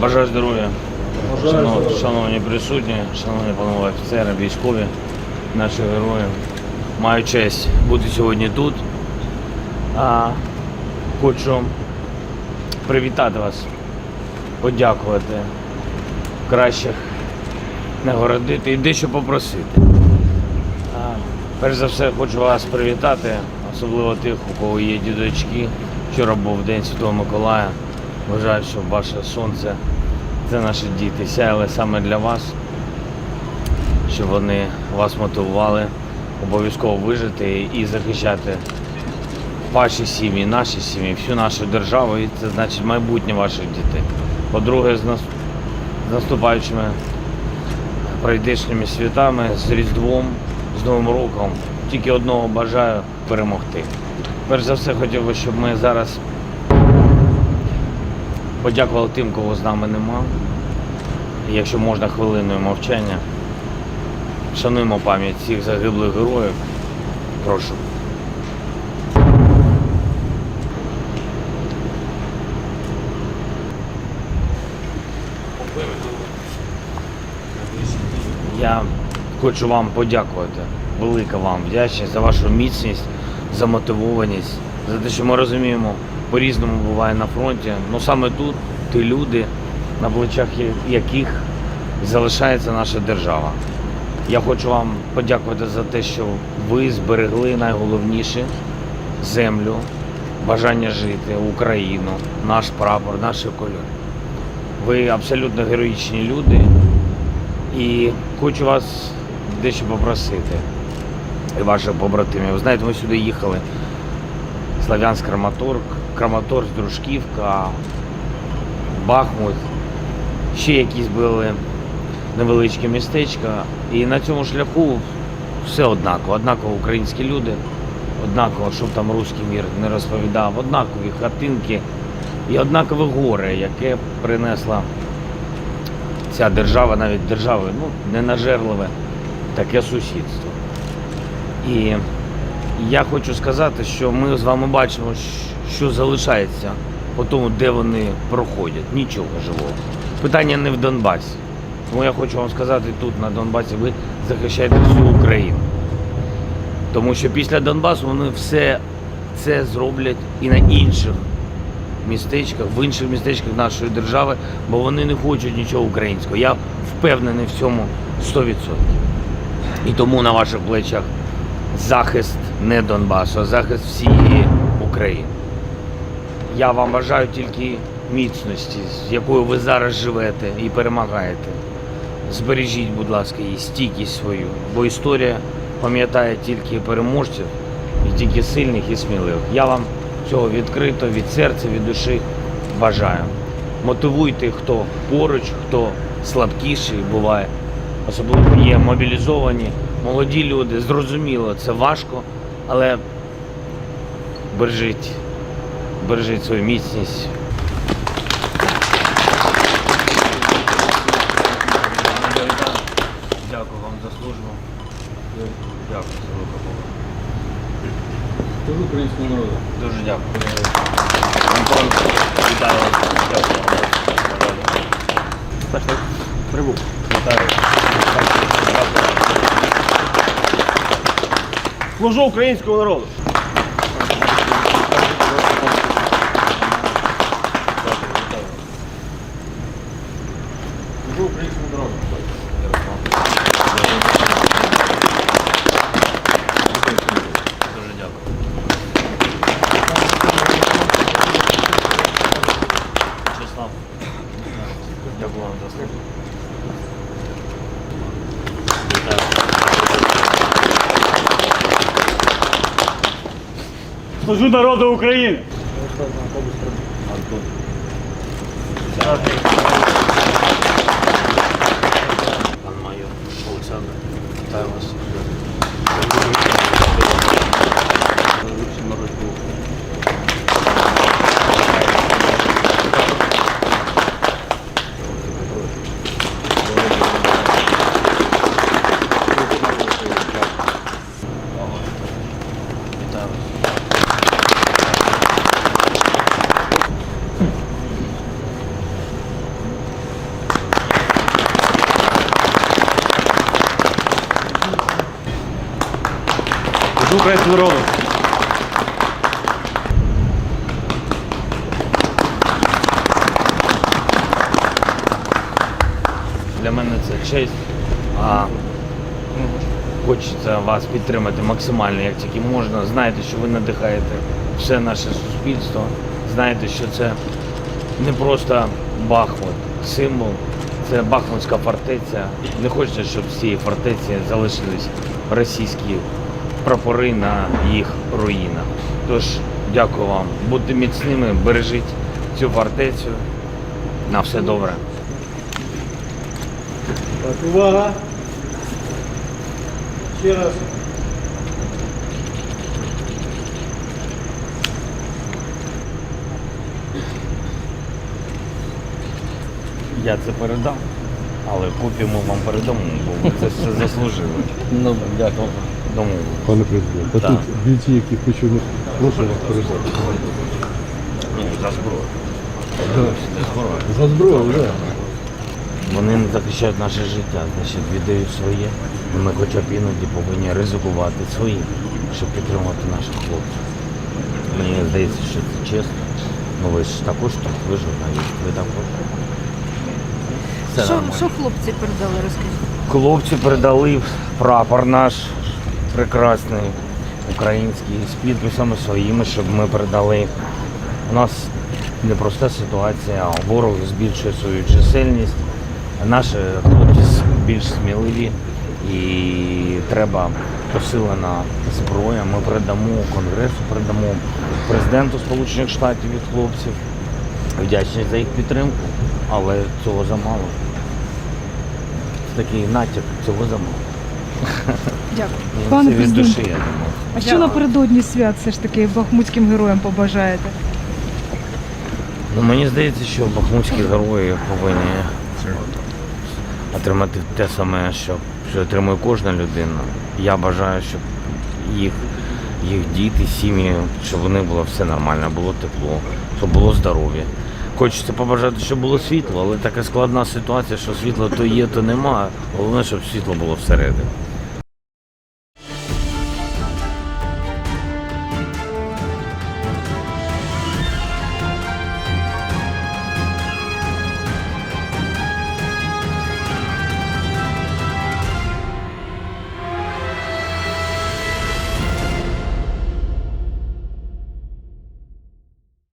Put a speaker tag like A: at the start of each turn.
A: Бажаю здоров'я. Шановні, присутні, шановні панове офіцери, військові, наші герої. Маю честь бути сьогодні тут. А, хочу привітати вас, подякувати кращих нагородити і дещо попросити. А, перш за все хочу вас привітати, особливо тих, у кого є дідочки. Вчора був День Святого Миколая. Бажаю, щоб ваше сонце, це наші діти, сяяли саме для вас, щоб вони вас мотивували обов'язково вижити і захищати ваші сім'ї, наші сім'ї, всю нашу державу, і це значить майбутнє ваших дітей. По-друге, з наступаючими прийдешніми святами, з Різдвом, з Новим роком. Тільки одного бажаю перемогти. Перш за все хотів би, щоб ми зараз подякували тим, кого з нами нема. Якщо можна хвилиною мовчання. Шануємо пам'ять всіх загиблих героїв. Прошу. Я хочу вам подякувати. Велика вам вдячність за вашу міцність, за мотивованість, за те, що ми розуміємо, по-різному буває на фронті. Ну саме тут ті люди, на плечах яких залишається наша держава. Я хочу вам подякувати за те, що ви зберегли найголовніше землю, бажання жити, Україну, наш прапор, наші кольори. Ви абсолютно героїчні люди. І хочу вас дещо попросити і ваших побратимів. Ви знаєте, ми сюди їхали. Слав'янськ Краматорськ, Краматорськ, Дружківка, Бахмут, ще якісь були невеличкі містечка. І на цьому шляху все однаково. Однаково українські люди, однаково, щоб там руський мір не розповідав, однакові хатинки і однакове горе, яке принесла ця держава, навіть держави, ну, ненажерливе таке сусідство. І я хочу сказати, що ми з вами бачимо, щ- що залишається по тому, де вони проходять. Нічого живого. Питання не в Донбасі. Тому я хочу вам сказати, тут на Донбасі ви захищаєте всю Україну. Тому що після Донбасу вони все це зроблять і на інших містечках, в інших містечках нашої держави, бо вони не хочуть нічого українського. Я впевнений в цьому 100%. І тому на ваших плечах захист не Донбасу, а захист всієї України. Я вам бажаю тільки міцності, з якою ви зараз живете і перемагаєте. Збережіть, будь ласка, її стійкість свою, бо історія пам'ятає тільки переможців і тільки сильних і сміливих. Я вам цього відкрито, від серця, від душі бажаю. Мотивуйте, хто поруч, хто слабкіший буває. Особливо є мобілізовані, молоді люди. Зрозуміло, це важко, але бережіть, бережіть свою міцність. Дякую вам за службу. Дякую за.
B: Служу українському народу.
A: Дуже дякую. Антон, вітаю вас. Дякую вам.
B: Прибув.
A: Вітаю.
B: Служу українському народу. Служу українському народу.
A: Дуже дякую. Числав. Дякую вам за службу. Вітаю.
B: Служу народу України.
A: Антон. Пан майор Олександр. Вітаю вас. Вітаю вас.
B: Українського народу.
A: Для мене це честь. А хочеться вас підтримати максимально, як тільки можна. Знаєте, що ви надихаєте все наше суспільство. Знаєте, що це не просто Бахмут, символ, це Бахмутська фортеця. Не хочеться, щоб з цієї фортеці залишились російські прапори на їх руїнах. Тож дякую вам. Будьте міцними, бережіть цю фортецю. На все добре.
B: Так, увага. Ще раз.
A: Я це передам, але копію ми вам передамо, бо ви це все заслужили.
C: Ну, дякую.
A: Тому
D: Пане президент, а
A: Так.
D: тут бійці, які хочу не прошу вас передати.
A: ну, за зброю. За зброю.
D: За зброю, так.
A: Вони не захищають наше життя, значить віддають своє. І ми хоча б іноді повинні ризикувати свої, щоб підтримувати наших хлопців. Мені здається, що це чесно. Ну ви ж також тут, ви журналіст, ви також. Все
E: Що,
A: нормально.
E: що хлопці передали, розкажіть?
A: Хлопці передали прапор наш прекрасний, український, з підписами своїми, щоб ми передали. У нас непроста ситуація, ворог збільшує свою чисельність, наші хлопці більш сміливі і треба посилена зброя. Ми передамо Конгресу, передамо президенту Сполучених Штатів від хлопців. Вдячні за їх підтримку, але цього замало такий натяк, цього замало.
E: Дякую.
A: Ну,
F: Пане
A: Це від
F: президент.
A: душі, я думаю.
F: А що напередодні свят все ж таки бахмутським героям побажаєте?
A: Ну, мені здається, що бахмутські герої повинні отримати те саме, що, що отримує кожна людина. Я бажаю, щоб їх, їх діти, сім'ї, щоб у них було все нормально, було тепло, щоб було здоров'я. Хочеться побажати, щоб було світло, але така складна ситуація, що світла то є, то нема. Головне, щоб світло було всередині.